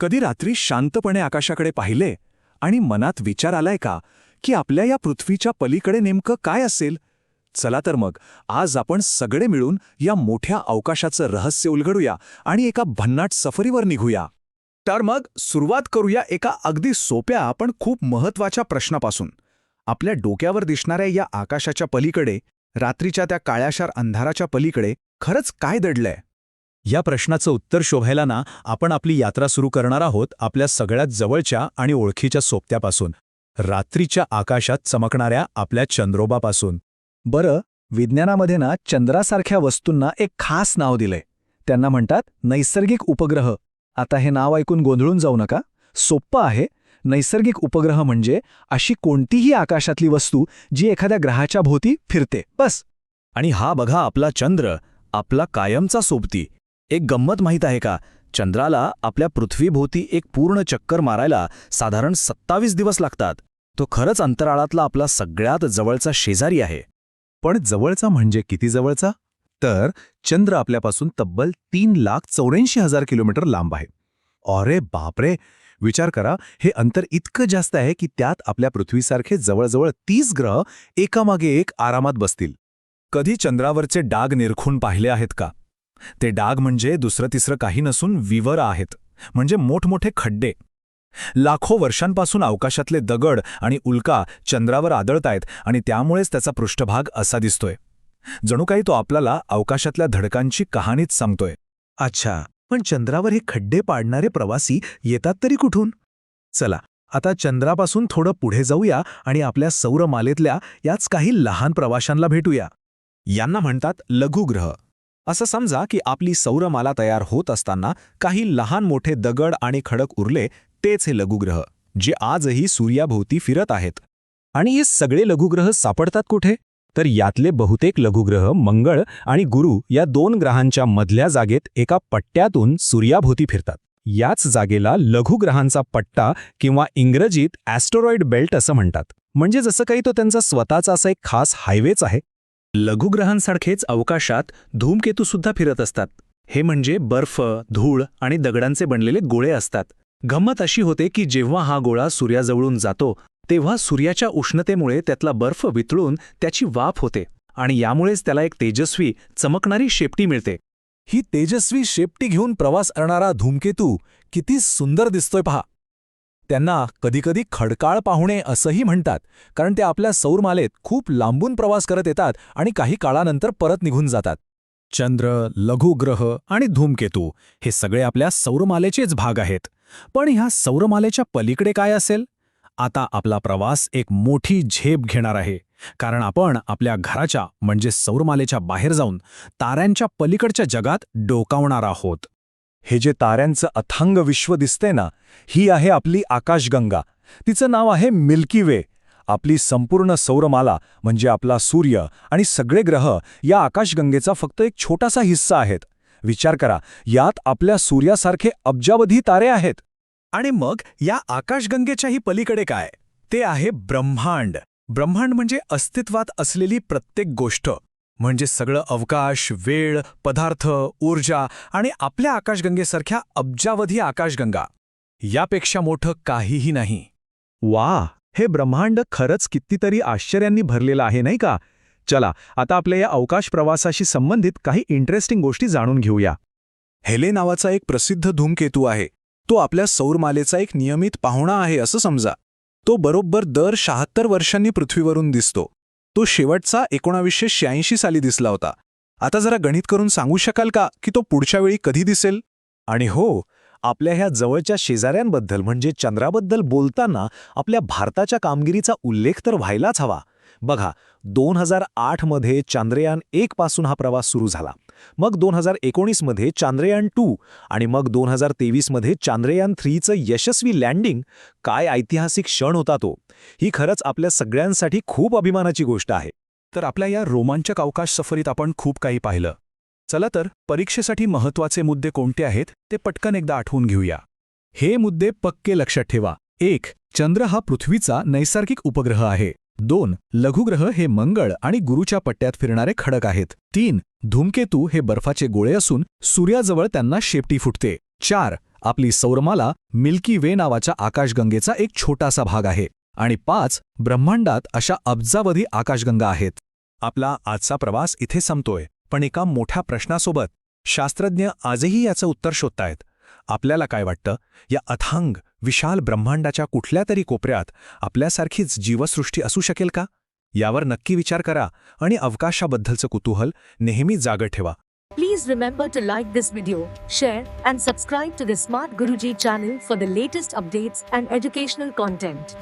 कधी रात्री शांतपणे आकाशाकडे पाहिले आणि मनात विचार आलाय का की आपल्या या पृथ्वीच्या पलीकडे नेमकं काय असेल? चला तर मग आज आपण सगळे मिळून या मोठ्या अवकाशाचं रहस्य उलगडूया आणि एका भन्नाट सफरीवर निघूया. तर मग सुरुवात करूया एका अगदी सोप्या पण खूप महत्त्वाच्या प्रश्नापासून. आपल्या डोक्यावर दिसणाऱ्या या आकाशाच्या पलीकडे रात्रीच्या त्या काळ्याशार अंधाराच्या पलीकडे खरंच काय दडलंय? या प्रश्नाचं उत्तर शोधायला ना आपण आपली यात्रा सुरू करणार आहोत आपल्या सगळ्यात जवळच्या आणि ओळखीच्या सोबत्यापासून. रात्रीच्या आकाशात चमकणाऱ्या आपल्या चंद्रोबापासून. बरं विज्ञानामध्ये ना चंद्रासारख्या वस्तूंना एक खास नाव दिलंय. त्यांना म्हणतात नैसर्गिक उपग्रह. आता हे नाव ऐकून गोंधळून जाऊ नका. सोप्पं आहे. नैसर्गिक उपग्रह म्हणजे अशी कोणतीही आकाशातली वस्तू जी एखाद्या ग्रहाच्या भोवती फिरते. बस. आणि हा बघा आपला चंद्र आपला कायमचा सोबती. एक गंमत माहीत आहे का? चंद्राला आपल्या पृथ्वीभोवती एक पूर्ण चक्कर मारायला साधारण सत्तावीस दिवस लागतात. तो खरंच अंतराळातला आपला सगळ्यात जवळचा शेजारी आहे. पण जवळचा म्हणजे किती जवळचा? तर चंद्र आपल्यापासून तब्बल तीन लाख चौऱ्याऐंशी हजार किलोमीटर लांब आहे. अरे बापरे! विचार करा हे अंतर इतकं जास्त आहे की त्यात आपल्या पृथ्वीसारखे जवळजवळ तीस ग्रह एकामागे एक आरामात बसतील. कधी चंद्रावरचे डाग निरखून पाहिले आहेत का? ते डाग म्हणजे दुसरं तिसरं काही नसून विवर आहेत म्हणजे मोठमोठे खड्डे. लाखो वर्षांपासून अवकाशातले दगड आणि उल्का चंद्रावर आदळतायत आणि त्यामुळेच त्याचा पृष्ठभाग असा दिसतोय. जणू काही तो आपल्याला अवकाशातल्या धडकांची कहाणीच सांगतोय. अच्छा पण चंद्रावर हे खड्डे पाडणारे प्रवासी येतात तरी कुठून? चला आता चंद्रापासून थोडं पुढे जाऊया आणि आपल्या सौरमालेतल्या याच काही लहान प्रवाशांना भेटूया. यांना म्हणतात लघुग्रह. असं समजा की आपली सौरमाला तयार होत असताना काही लहान मोठे दगड आणि खडक उरले तेच हे लघुग्रह जे आजही सूर्याभोवती फिरत आहेत. आणि हे सगळे लघुग्रह सापडतात कुठे? तर यातले बहुतेक लघुग्रह मंगळ आणि गुरु या दोन ग्रहांच्या मधल्या जागेत एका पट्ट्यातून सूर्याभोवती फिरतात. याच जागेला लघुग्रहांचा पट्टा किंवा इंग्रजीत ॲस्टोरॉइड बेल्ट असं म्हणतात. म्हणजे जसं काही तो त्यांचा स्वतःचा असा एक खास हायवेच आहे. लघुग्रहांसारखेच अवकाशात धूमकेतूसुद्धा फिरत असतात. हे म्हणजे बर्फ धूळ आणि दगडांचे बनलेले गोळे असतात. गंमत अशी होते की जेव्हा हा गोळा सूर्याजवळून जातो तेव्हा सूर्याच्या उष्णतेमुळे त्यातला बर्फ वितळून त्याची वाफ होते आणि यामुळेच त्याला एक तेजस्वी चमकणारी शेपटी मिळते. ही तेजस्वी शेपटी घेऊन प्रवास करणारा धूमकेतू किती सुंदर दिसतोय पहा. त्यांना कधीकधी खडकाळ पाहुणे असंही म्हणतात कारण ते आपल्या सौरमालेत खूप लांबून प्रवास करत येतात आणि काही काळानंतर परत निघून जातात. चंद्र लघुग्रह आणि धूमकेतू हे सगळे आपल्या सौरमालेचेच भाग आहेत. पण ह्या सौरमालेच्या पलीकडे काय असेल? आता आपला प्रवास एक मोठी झेप घेणार आहे कारण आपण आपल्या घराच्या म्हणजे सौरमालेच्या बाहेर जाऊन ताऱ्यांच्या पलीकडच्या जगात डोकावणार आहोत. हे जे ताऱ्यांचं अथांग विश्व दिसते ना ही आहे आपली आकाशगंगा. तिचं नाव आहे मिल्की वे. आपली संपूर्ण सौरमाला म्हणजे आपला सूर्य आणि सगळे ग्रह या आकाशगंगेचा फक्त एक छोटासा हिस्सा आहेत. विचार करा यात आपल्या सूर्यासारखे अब्जावधी तारे आहेत. आणि मग या आकाशगंगेच्याही पलीकडे काय? ते आहे ब्रह्मांड. ब्रह्मांड म्हणजे अस्तित्वात असलेली प्रत्येक गोष्ट. म्हणजे सगळं अवकाश वेळ पदार्थ ऊर्जा आणि आपल्या आकाशगंगेसारख्या अब्जावधी आकाशगंगा. यापेक्षा मोठं काहीही नाही. वा हे ब्रह्मांड खरंच कितीतरी आश्चर्यांनी भरलेलं आहे नाही का? चला आता आपल्या या अवकाश प्रवासाशी संबंधित काही इंटरेस्टिंग गोष्टी जाणून घेऊया. हेले नावाचा एक प्रसिद्ध धूमकेतू आहे. तो आपल्या सौरमालेचा एक नियमित पाहुणा आहे असं समजा. तो बरोबर दर शहात्तर वर्षांनी पृथ्वीवरून दिसतो. तो शेवटचा एकोणावीसशे शहाऐंशी साली दिसला होता. आता जरा गणित करून सांगू शकाल का की तो पुढच्या वेळी कधी दिसेल? आणि हो आपल्या ह्या जवळच्या शेजाऱ्यांबद्दल म्हणजे चंद्राबद्दल बोलताना आपल्या भारताच्या कामगिरीचा उल्लेख तर व्हायलाच हवा. बघा दोन हजार आठमध्ये चांद्रयान एक पासून हा प्रवास सुरू झाला. मग दोन हजार एकोणीसमध्ये चांद्रयान टू आणि मग दोन हजार तेवीसमध्ये चांद्रयान थ्रीचं यशस्वी लँडिंग काय ऐतिहासिक क्षण होता तो? ही खरंच आपल्या सगळ्यांसाठी खूप अभिमानाची गोष्ट आहे. तर आपल्या या रोमांचक अवकाश सफरीत आपण खूप काही पाहिलं. चला तर परीक्षेसाठी महत्त्वाचे मुद्दे कोणते आहेत ते पटकन एकदा आठवून घेऊया. हे मुद्दे पक्के लक्षात ठेवा. एक चंद्र हा पृथ्वीचा नैसर्गिक उपग्रह आहे. दोन लघुग्रह हे मंगळ आणि गुरुच्या पट्ट्यात फिरणारे खडक आहेत. तीन धूमकेतू हे बर्फाचे गोळे असून सूर्याजवळ त्यांना शेपटी फुटते. चार आपली सौरमाला मिल्की वे नावाच्या आकाशगंगेचा एक छोटासा भाग आहे. आणि पाच ब्रह्मांडात अशा अब्जावधी आकाशगंगा आहेत. आपला आजचा प्रवास इथे संपतोय पण एका मोठ्या प्रश्नासोबत शास्त्रज्ञ आजही याचं उत्तर शोधतायत. आपल्याला काय वाटतं? या अथांग विशाल ब्रह्मांडाच्या कुठल्या तरी कोपऱ्यात आपल्यासारखीच जीवसृष्टी असू शकेल का? यावर नक्की विचार करा आणि अवकाशाबद्दलचं कुतूहल नेहमी जागत ठेवा. Please remember to like this video share and subscribe to the smart Guruji channel for the latest updates and educational content